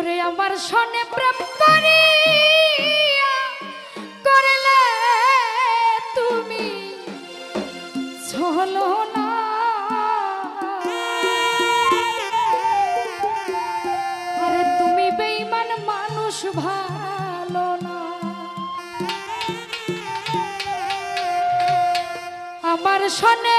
ওরে আমার সনে প্রেম করিয়া করলে তুমি চলো না। আরে তুমি বেইমান মানুষ, ভালো না। আমার সনে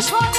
Joshua.